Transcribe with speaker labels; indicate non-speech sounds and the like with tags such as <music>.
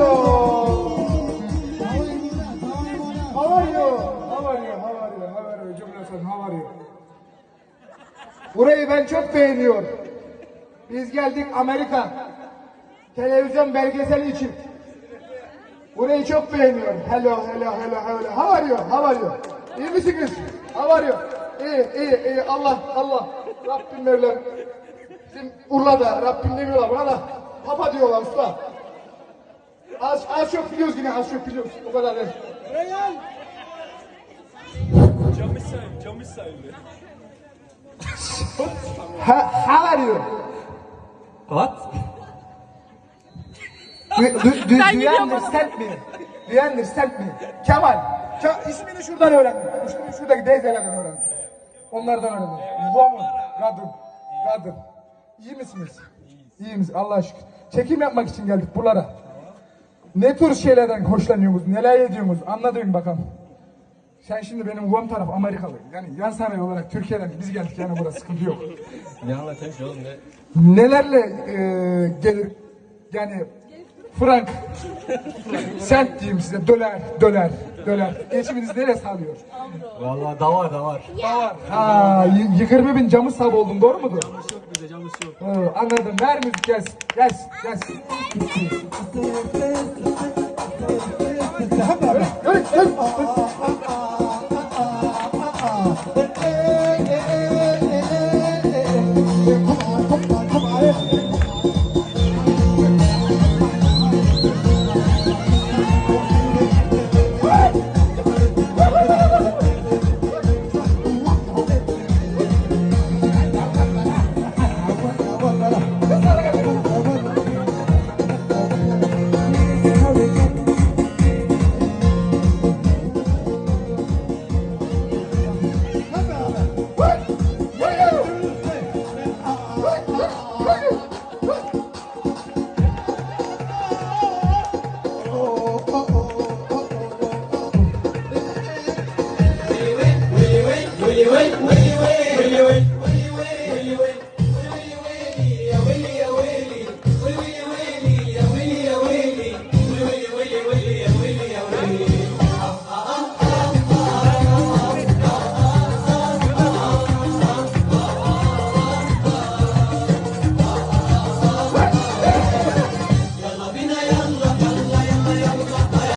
Speaker 1: Hello. How are you? How are you? Burayı ben çok beğeniyorum. Biz geldik Amerika. Televizyon belgeseli için. Burayı çok beğeniyorum. Hello, hello, hello, hello. How are you? How are you? İyi misiniz? How are you? İyi, iyi, iyi. Allah, Allah. Rabbim Mevlam. Bizim Urla'da Rabbim demiyorlar buna da. Papa diyorlar usta. Az, az çok biliyoruz yine, az çok biliyoruz. O kadar değil.
Speaker 2: Camış sahibi, camış sahibi.
Speaker 1: Ha, how are you?
Speaker 2: What?
Speaker 1: Do, do, do, do you understand me? Do you understand me? Kemal. Ke ismini şuradan öğrendim. İsmini şuradaki teyzelerden öğrendim. Onlardan öğrendim. Woman. Kadın. Kadın. İyi misiniz? İyi misiniz? Allah'a şükür. Çekim yapmak için geldik buralara. Ne tür şeylerden hoşlanıyorsunuz? Neler ediyorsunuz? Anladın bakalım. Sen şimdi benim vom taraf Amerikalı. Yani yan sanayi olarak Türkiye'den biz geldik yani burada sıkıntı yok. <laughs>
Speaker 2: Ne anlatıyorsun oğlum ne?
Speaker 1: nelerle e, gelir yani frank sent diyeyim size dolar dolar dolar geçiminizi nereye sağlıyor?
Speaker 2: Valla da var da var.
Speaker 1: Var. Ha, y- 20 bin camı sab oldun doğru mudur?
Speaker 2: Yok bize camış yok.
Speaker 1: Ee, anladım. Ver müzik gelsin. Gelsin. Gelsin. yeah, yeah.